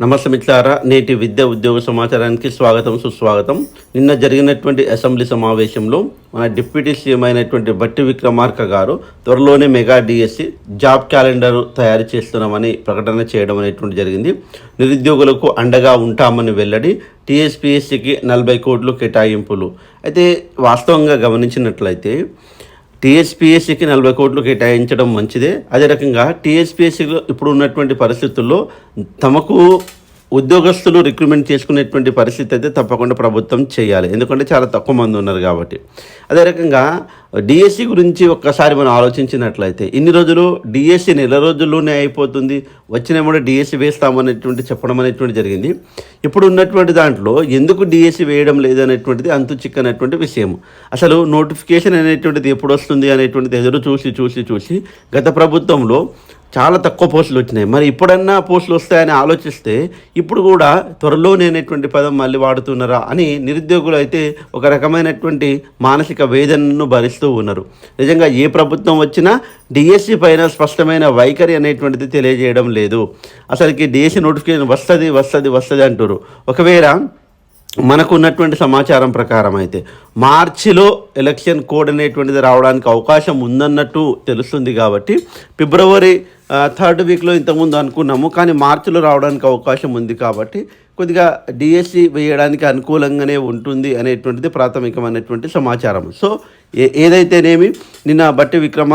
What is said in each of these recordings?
నమస్తే మిత్రులారా నేటి విద్యా ఉద్యోగ సమాచారానికి స్వాగతం సుస్వాగతం. నిన్న జరిగినటువంటి అసెంబ్లీ సమావేశంలో మన డిప్యూటీ సీఎం అయినటువంటి బట్టి విక్రమార్క గారు త్వరలోనే మెగా డిఎస్సి జాబ్ క్యాలెండర్ తయారు చేస్తున్నామని ప్రకటన చేయడం అనేటువంటి జరిగింది. నిరుద్యోగులకు అండగా ఉంటామని వెల్లడి టీఎస్పీఎస్సికి నలభై కోట్లు కేటాయింపులు. అయితే వాస్తవంగా గమనించినట్లయితే టీఎస్పీఎస్సీకి నలభై కోట్లు కేటాయించడం మంచిదే. అదే రకంగా టీఎస్పీఎస్సీలో ఇప్పుడు ఉన్నటువంటి పరిస్థితుల్లో తమకు ఉద్యోగస్తులు రిక్రూట్మెంట్ చేసుకునేటువంటి పరిస్థితి అయితే తప్పకుండా ప్రభుత్వం చేయాలి. ఎందుకంటే చాలా తక్కువ మంది ఉన్నారు కాబట్టి. అదే రకంగా డిఎస్సి గురించి ఒక్కసారి మనం ఆలోచించినట్లయితే ఇన్ని రోజులు డిఎస్సి నెల రోజుల్లోనే అయిపోతుంది. వచ్చిన కూడా డిఎస్సి వేస్తామనేటువంటి చెప్పడం అనేటువంటి జరిగింది. ఇప్పుడు ఉన్నటువంటి దాంట్లో ఎందుకు డిఎస్సి వేయడం లేదనేటువంటిది అంతు చిక్కనటువంటి విషయం అసలు నోటిఫికేషన్ అనేటువంటిది ఎప్పుడు వస్తుంది అనేటువంటిది ఎదురు చూసి చూసి చూసి గత ప్రభుత్వంలో చాలా తక్కువ పోస్టులు వచ్చినాయి. మరి ఇప్పుడన్నా పోస్టులు వస్తాయని ఆలోచిస్తే ఇప్పుడు కూడా త్వరలో నేనేటువంటి పదం మళ్ళీ వాడుతున్నారా అని నిరుద్యోగులు అయితే ఒక రకమైనటువంటి మానసిక వేదనను భరిస్తూ ఉన్నారు. నిజంగా ఏ ప్రభుత్వం వచ్చినా డిఎస్సి పైన స్పష్టమైన వైఖరి అనేటువంటిది తెలియజేయడం లేదు. అసలుకి డిఎస్సి నోటిఫికేషన్ వస్తుంది వస్తుంది వస్తుంది అంటారు ఒకవేళ మనకు ఉన్నటువంటి సమాచారం ప్రకారం అయితే మార్చిలో ఎలక్షన్ కోడ్ అనేటువంటిది రావడానికి అవకాశం ఉందన్నట్టు తెలుస్తుంది కాబట్టి ఫిబ్రవరి థర్డ్ వీక్లో ఇంతకుముందు అనుకున్నాము కానీ మార్చిలో రావడానికి అవకాశం ఉంది కాబట్టి కొద్దిగా డిఎస్సి వేయడానికి అనుకూలంగానే ఉంటుంది అనేటువంటిది ప్రాథమికమైనటువంటి సమాచారం. సో ఏ ఏదైతేనేమి నిన్న బట్టి విక్రమ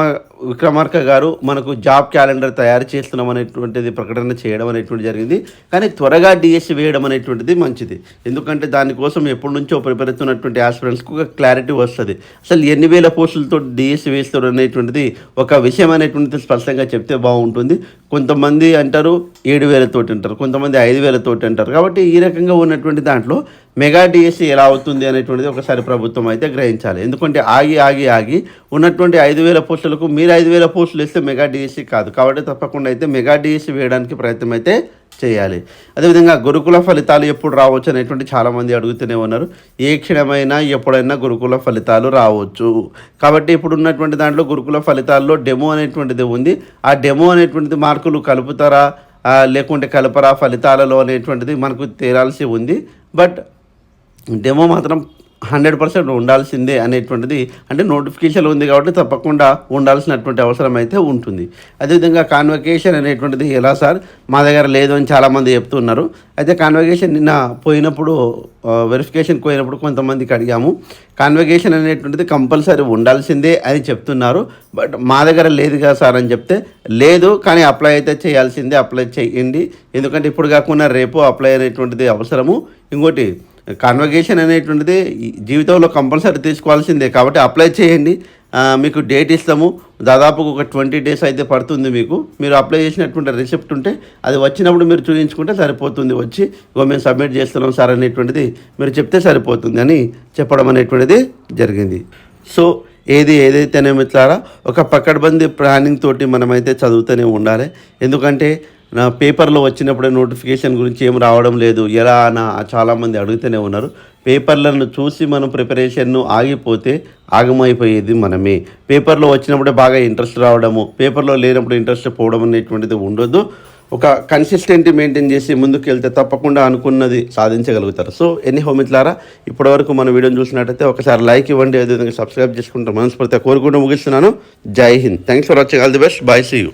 విక్రమార్క గారు మనకు జాబ్ క్యాలెండర్ తయారు చేస్తున్నాం అనేటువంటిది ప్రకటన చేయడం అనేటువంటి జరిగింది. కానీ త్వరగా డిఎస్సి వేయడం అనేటువంటిది మంచిది. ఎందుకంటే దానికోసం ఎప్పటి నుంచో ప్రిపేర్ అవుతున్నటువంటి ఆస్పిరెంట్స్కి ఒక క్లారిటీ వస్తుంది. అసలు ఎన్ని వేల పోస్టులతో డిఎస్సి వేస్తారు అనేటువంటిది ఒక విషయం అనేటువంటిది స్పష్టంగా చెప్తే బాగుంటుంది. ఉంటుంది. కొంతమంది అంటారు ఏడు వేలతోటి అంటారు కొంతమంది ఐదు వేలతోటి అంటారు. కాబట్టి ఈ రకంగా ఉన్నటువంటి దాంట్లో మెగా డిఎస్సి ఎలా అవుతుంది అనేటువంటిది ఒకసారి ప్రభుత్వం అయితే గ్రహించాలి. ఎందుకంటే ఆగి ఆగి ఆగి ఉన్నటువంటి ఐదు వేల పోస్టులకు మీరు ఐదు వేల పోస్టులు ఇస్తే మెగా డిఎస్సి కాదు. కాబట్టి తప్పకుండా అయితే మెగా డిఎస్సి వేయడానికి ప్రయత్నం అయితే చేయాలి. అదేవిధంగా గురుకుల ఫలితాలు ఎప్పుడు రావచ్చు అనేటువంటి చాలామంది అడుగుతూనే ఉన్నారు. ఏ క్షణమైనా ఎప్పుడైనా గురుకుల ఫలితాలు రావచ్చు. కాబట్టి ఇప్పుడు ఉన్నటువంటి దాంట్లో గురుకుల ఫలితాల్లో డెమో అనేటువంటిది ఉంది. ఆ డెమో అనేటువంటిది మార్కులు కలుపుతారా? లేకుంటే కలపరా ఫలితాలలో అనేటువంటిది మనకు తేలాల్సి ఉంది. బట్ డెమో మాత్రం హండ్రెడ్ పర్సెంట్ ఉండాల్సిందే అనేటువంటిది అంటే నోటిఫికేషన్ ఉంది కాబట్టి తప్పకుండా ఉండాల్సినటువంటి అవసరం అయితే ఉంటుంది. అదేవిధంగా కాన్వకేషన్ అనేటువంటిది ఎలా సార్? మా దగ్గర లేదు అని చాలామంది చెప్తున్నారు. అయితే కాన్వకేషన్ నిన్న పోయినప్పుడు వెరిఫికేషన్ పోయినప్పుడు కొంతమందికి అడిగాము. కాన్వకేషన్ అనేటువంటిది కంపల్సరీ ఉండాల్సిందే అని చెప్తున్నారు. బట్ మా దగ్గర లేదు కదా సార్ అని చెప్తే లేదు కానీ అప్లై అయితే చేయాల్సిందే అప్లై చేయండి. ఎందుకంటే ఇప్పుడు కాకుండా రేపు అప్లై అనేటువంటిది అవసరము. ఇంకోటి కన్వకేషన్ అనేటువంటిది జీవితంలో కంపల్సరీ తీసుకోవాల్సిందే. కాబట్టి అప్లై చేయండి. మీకు డేట్ ఇస్తాము. దాదాపు ఒక ట్వంటీ డేస్ అయితే పడుతుంది మీకు. మీరు అప్లై చేసినటువంటి రిసిప్ట్ ఉంటే అది వచ్చినప్పుడు మీరు చూపించుకుంటే సరిపోతుంది వచ్చి. ఇగో మేము సబ్మిట్ చేస్తున్నాం సార్ అనేటువంటిది మీరు చెప్తే సరిపోతుంది అని చెప్పడం అనేటువంటిది జరిగింది. సో ఏది ఏదైతేనే మిత్రారా ఒక పక్కడబంది ప్లానింగ్ తోటి మనమైతే చదువుతూనే ఉండాలి. ఎందుకంటే పేపర్లో వచ్చినప్పుడే నోటిఫికేషన్ గురించి ఏం రావడం లేదు. ఎలా అనా చాలామంది అడుగుతూనే ఉన్నారు. పేపర్లను చూసి మనం ప్రిపరేషన్ను ఆగిపోతే ఆగమైపోయేది మనమే. పేపర్లో వచ్చినప్పుడే బాగా ఇంట్రెస్ట్ రావడము పేపర్లో లేనప్పుడు ఇంట్రెస్ట్ పోవడం అనేటువంటిది ఉండొద్దు. ఒక కన్సిస్టెంట్ మెయింటైన్ చేసి ముందుకు వెళ్తే తప్పకుండా అనుకున్నది సాధించగలుగుతారు. సో ఎన్ని హోమిట్లారా ఇప్పటివరకు మన వీడియోని చూసినట్టయితే ఒకసారి లైక్ ఇవ్వండి. అదేవిధంగా సబ్స్క్రైబ్ చేసుకుంటాం మనస్ఫూర్తిగా కోరుకుంటూ ముగిస్తున్నాను. Jai Hind. Thanks for watching all the best bye see you